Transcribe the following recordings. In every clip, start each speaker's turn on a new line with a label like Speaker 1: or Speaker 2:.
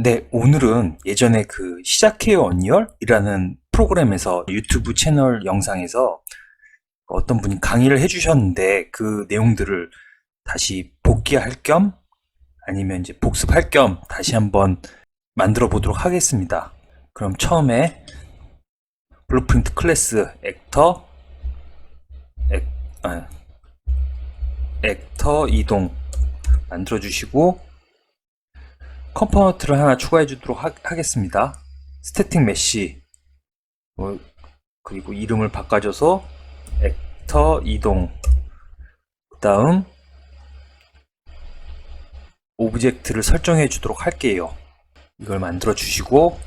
Speaker 1: 네, 오늘은 예전에 그 시작해요 언리얼이라는 프로그램에서 유튜브 채널 영상에서 어떤 분이 강의를 해주셨는데 그 내용들을 다시 복기할 겸 아니면 이제 복습할 겸 다시 한번 만들어 보도록 하겠습니다. 그럼 처음에 블루프린트 클래스 액터 액, 아, 액터 이동 만들어 주시고 컴포넌트를 하나 추가해 주도록 하, 겠습니다. 스태틱 메시 어, 그리고 이름을 바꿔줘서 액터 이동. 그 다음 오브젝트를 설정해 주도록 할게요. 이걸 만들어 주시고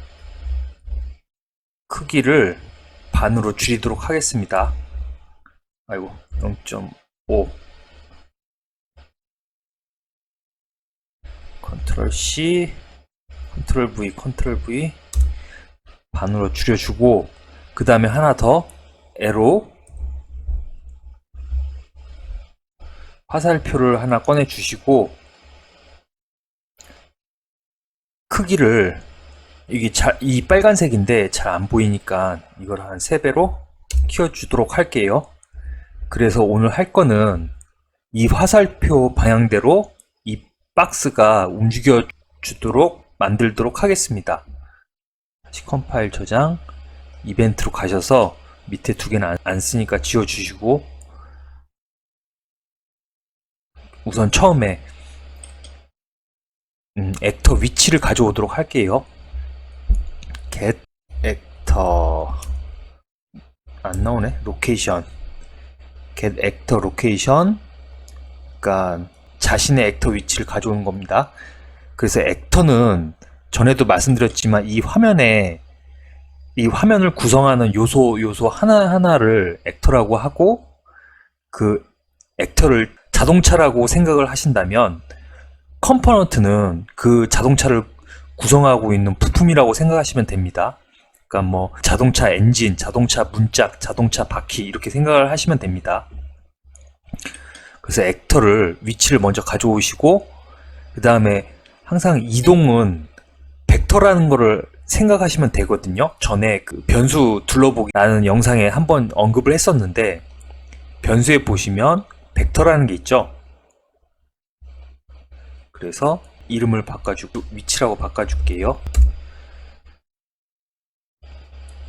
Speaker 1: 크기를 반으로 줄이도록 하겠습니다. 아이고 0.5 컨트롤 C, 컨트롤 V, 컨트롤 V 반으로 줄여주고 그 다음에 하나 더 에로 화살표를 하나 꺼내 주시고 크기를 이게 잘, 이 빨간색인데 잘 안 보이니까 이걸 한 3배로 키워주도록 할게요. 그래서 오늘 할 거는 이 화살표 방향대로 이 박스가 움직여 주도록 만들도록 하겠습니다. 다시 컴파일 저장, 이벤트로 가셔서 밑에 두 개는 안, 안 쓰니까 지워 주시고 우선 처음에 음, 액터 위치를 가져오도록 할게요. get 액터 안 나오네. 로케이션 get 액터 로케이션 그러니까 자신의 액터 위치를 가져오는 겁니다. 그래서 액터는 전에도 말씀드렸지만 이 화면에 이 화면을 구성하는 요소 요소 하나하나를 액터라고 하고 그 액터를 자동차라고 생각을 하신다면 컴포넌트는 그 자동차를 구성하고 있는 부품이라고 생각하시면 됩니다. 그러니까 뭐 자동차 엔진, 자동차 문짝, 자동차 바퀴 이렇게 생각을 하시면 됩니다. 그래서 액터를 위치를 먼저 가져오시고 그 다음에 항상 이동은 벡터라는 거를 생각하시면 되거든요. 전에 그 변수 둘러보기라는 영상에 한번 언급을 했었는데 변수에 보시면 벡터라는 게 있죠. 그래서 이름을 바꿔주고 위치라고 바꿔줄게요.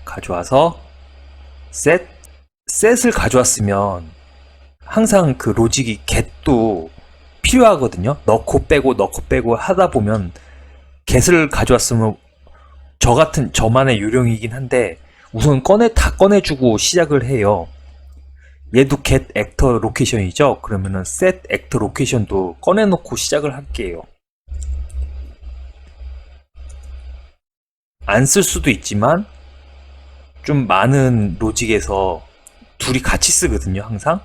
Speaker 1: 가져와서 set set을 가져왔으면 항상 그 로직이 get도 필요하거든요. 넣고 빼고 넣고 빼고 하다 보면 get을 가져왔으면 저 같은 저만의 요령이긴 한데 우선 꺼내 다 꺼내주고 시작을 해요. 얘도 get actor location이죠. 그러면은 set actor location도 꺼내놓고 시작을 할게요. 안 쓸 수도 있지만 좀 많은 로직에서 둘이 같이 쓰거든요, 항상.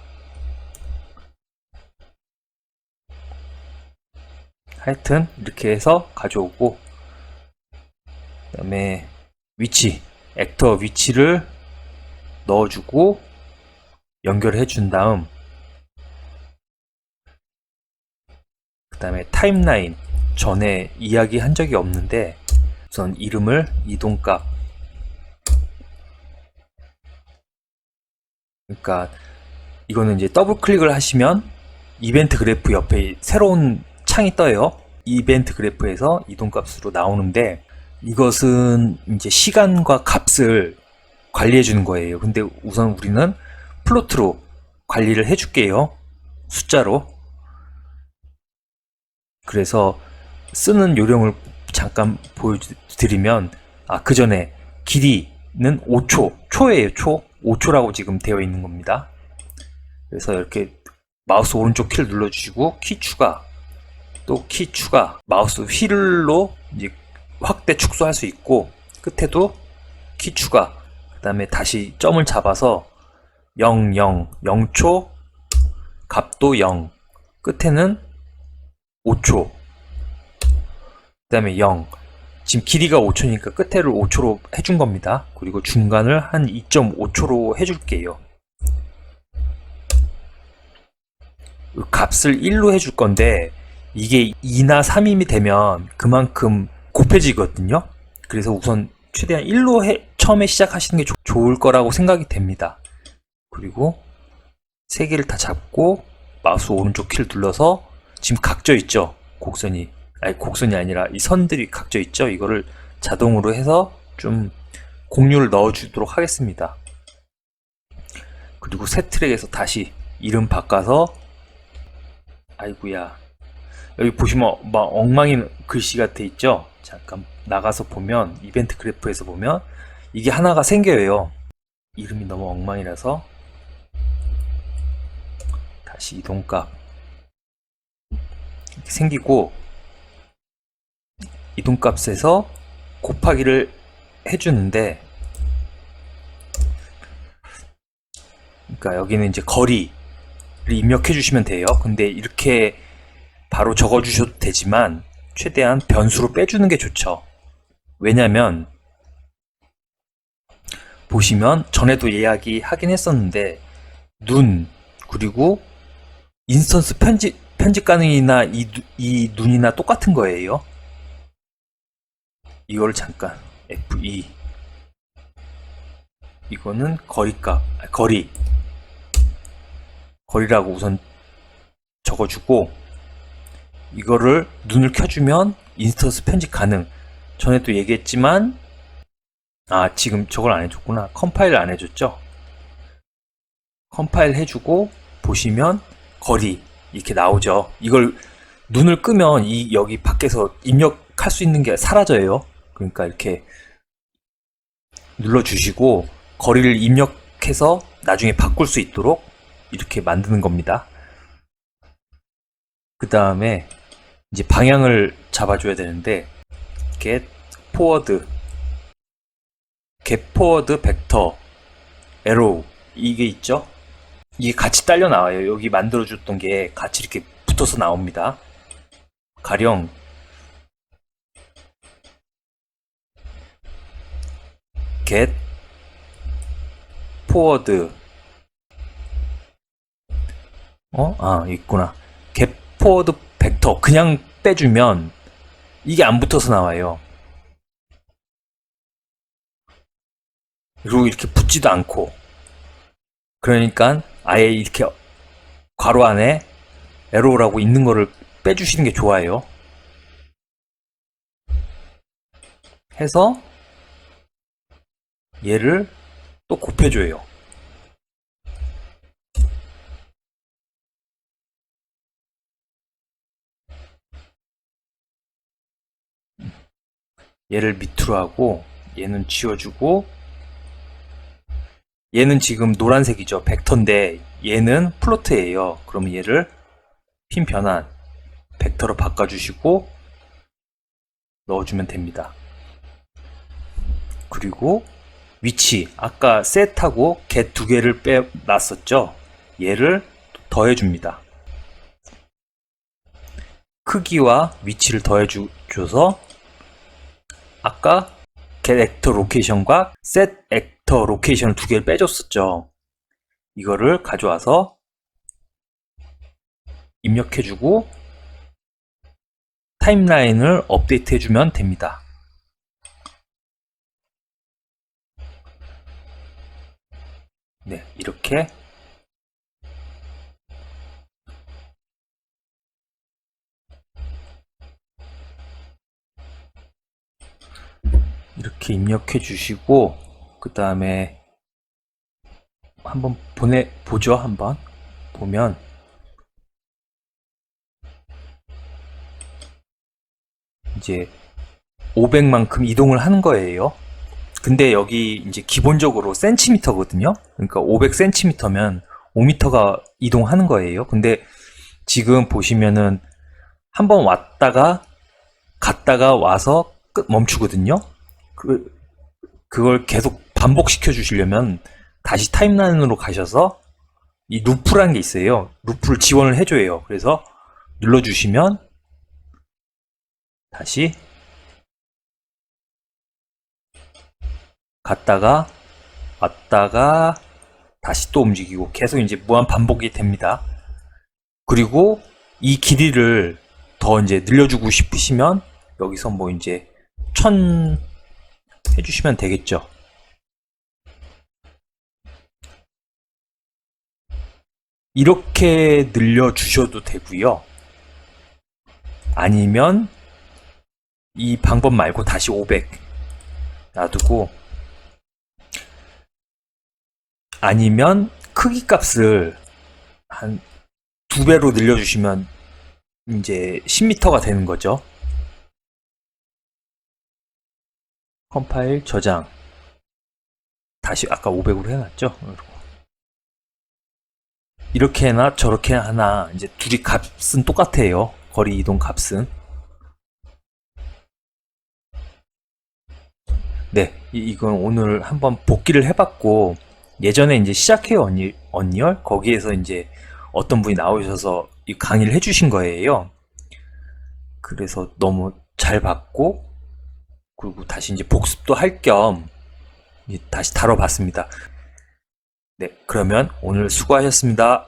Speaker 1: 하여튼 이렇게 해서 가져오고 그 다음에 위치 액터 위치를 넣어주고 연결해 준 다음 그 다음에 타임라인 전에 이야기한 적이 없는데 우선 이름을 이동값. 그러니까 이거는 이제 더블 클릭을 하시면 이벤트 그래프 옆에 새로운 창이 떠요. 이벤트 그래프에서 이동값으로 나오는데 이것은 이제 시간과 값을 관리해 주는 거예요. 근데 우선 우리는 플로트로 관리를 해 줄게요. 숫자로. 그래서 쓰는 요령을 잠깐 보여드리면 아, 그 전에 길이는 5초, 초예요, 초. 5초라고 지금 되어 있는 겁니다. 그래서 이렇게 마우스 오른쪽 키를 눌러주시고 키 추가 또 키 추가 마우스 휠로 이제 확대 축소할 수 있고 끝에도 키 추가 그 다음에 다시 점을 잡아서 0, 0, 0초 값도 0 끝에는 5초 그 다음에 0 지금 길이가 5초니까 끝에를 5초로 해준 겁니다. 그리고 중간을 한 2.5초로 해줄게요. 값을 1로 해줄 건데 이게 2나 3임이 되면 그만큼 곱해지거든요. 그래서 우선 최대한 1로 해, 처음에 시작하시는 게 좋- 좋을 거라고 생각이 됩니다. 그리고 세 개를 다 잡고 마우스 오른쪽 키를 눌러서 지금 각져 있죠. 곡선이 아니 곡선이 아니라 이 선들이 각져 있죠. 이거를 자동으로 해서 좀 공유를 넣어주도록 하겠습니다. 그리고 새 트랙에서 다시 이름 바꿔서 아이구야 여기 보시면 막 엉망인 글씨가 돼 있죠. 잠깐 나가서 보면 이벤트 그래프에서 보면 이게 하나가 생겨요. 이름이 너무 엉망이라서 다시 이동값 이렇게 생기고 이동값에서 곱하기를 해주는데 그러니까 여기는 이제 거리를 입력해 주시면 돼요. 근데 이렇게 바로 적어 주셔도 되지만 최대한 변수로 빼주는 게 좋죠. 왜냐면 보시면 전에도 이야기 하긴 했었는데 눈 그리고 인스턴스 편집 편집 가능이나 이, 누- 이 눈이나 똑같은 거예요. 이걸 잠깐 F2 이거는 거리값 아, 거리 거리라고 우선 적어주고 이거를 눈을 켜주면 인스턴스 편집 가능. 전에 또 얘기했지만 아 지금 저걸 안 해줬구나. 컴파일 안 해줬죠? 컴파일 해주고 보시면 거리 이렇게 나오죠. 이걸 눈을 끄면 이 여기 밖에서 입력할 수 있는 게 사라져요. 그러니까 이렇게 눌러주시고 거리를 입력해서 나중에 바꿀 수 있도록 이렇게 만드는 겁니다. 그 다음에 이제 방향을 잡아줘야 되는데 get forward, get forward vector, arrow 이게 있죠? 이게 같이 딸려 나와요. 여기 만들어줬던 게 같이 이렇게 붙어서 나옵니다. 가령 get forward 어? 아, 있구나. get forward vector 그냥 빼주면 이게 안 붙어서 나와요. 그리고 이렇게 붙지도 않고 그러니까 아예 이렇게 괄호 안에 에로우라고 있는 거를 빼주시는 게 좋아요. 해서 얘를 또 곱해줘요. 얘를 밑으로 하고 얘는 지워주고 얘는 지금 노란색이죠. 벡터인데 얘는 플로트예요. 그러면 얘를 핀 변환 벡터로 바꿔주시고 넣어주면 됩니다. 그리고 위치 아까 set하고 get 두 개를 빼놨었죠. 얘를 더해줍니다. 크기와 위치를 더해줘서 아까 get actor location과 set actor location을 두 개를 빼줬었죠. 이거를 가져와서 입력해주고 타임라인을 업데이트해주면 됩니다. 네, 이렇게 이렇게 입력해 주시고 그 다음에 한번 보내 보죠 한번 보면 이제 500만큼 이동을 하는 거예요. 근데 여기 이제 기본적으로 센티미터거든요. 그러니까 500cm면 5m가 이동하는 거예요. 근데 지금 보시면은 한번 왔다가 갔다가 와서 끝 멈추거든요. 그 그걸 계속 반복시켜 주시려면 다시 타임라인으로 가셔서 이 루프라는 게 있어요. 루프를 지원을 해줘요. 그래서 눌러주시면 다시 갔다가 왔다가 다시 또 움직이고 계속 이제 무한 반복이 됩니다. 그리고 이 길이를 더 이제 늘려주고 싶으시면 여기서 뭐 이제 1000 해주시면 되겠죠. 이렇게 늘려주셔도 되고요. 아니면 이 방법 말고 다시 500 놔두고 아니면 크기 값을 한 두 배로 늘려주시면 이제 10m가 되는 거죠. 컴파일 저장 다시 아까 500으로 해놨죠. 이렇게 하나 저렇게 하나 이제 둘이 값은 똑같아요. 거리 이동 값은 네, 이- 이건 오늘 한번 복기를 해봤고 예전에 이제 시작해요 언니, 언니얼 거기에서 이제 어떤 분이 나오셔서 이 강의를 해주신 거예요. 그래서 너무 잘 봤고 그리고 다시 이제 복습도 할 겸 다시 다뤄봤습니다. 네, 그러면 오늘 수고하셨습니다.